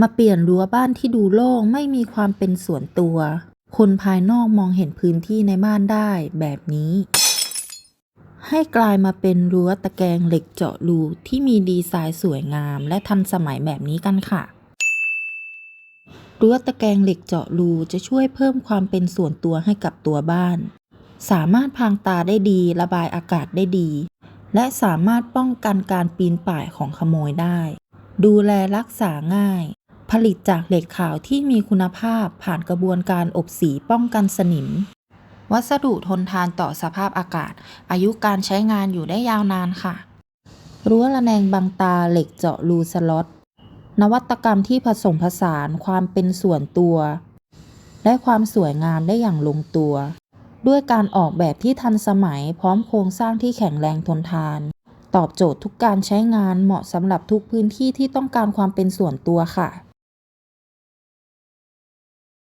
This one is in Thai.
มาเปลี่ยนรั้วบ้านที่ดูโล่งไม่มีความเป็นส่วนตัว คนภายนอกมองเห็นพื้นที่ในบ้านได้แบบนี้ ให้กลายมาเป็นรั้วตะแกรงเหล็กเจาะรูที่มีดีไซน์สวยงาม และทันสมัยแบบนี้กันค่ะรั้วตะแกรงเหล็กเจาะรูจะช่วยเพิ่มความเป็นส่วนตัวให้กับตัวบ้าน สามารถพรางตาได้ดีระบายอากาศได้ดี และสามารถป้องกันการปีนป่ายของขโมยได้ ดูแลรักษาง่าย ผลิตจากเหล็กขาวที่มีคุณภาพผ่านกระบวนการอบสีป้องกันสนิม วัสดุทนทานต่อสภาพอากาศ อายุการใช้งานอยู่ได้ยาวนานค่ะ รั้วระแนงบังตาเหล็กเจาะรูสล็อต นวัตกรรมที่ผสมผสานความเป็นส่วนตัว และความสวยงามได้อย่างลงตัว ด้วยการออกแบบที่ทันสมัยพร้อมโครงสร้างที่แข็งแรงทนทานตอบโจทย์ทุกการใช้งานเหมาะสำหรับทุกพื้นที่ที่ต้องการความเป็นส่วนตัวค่ะ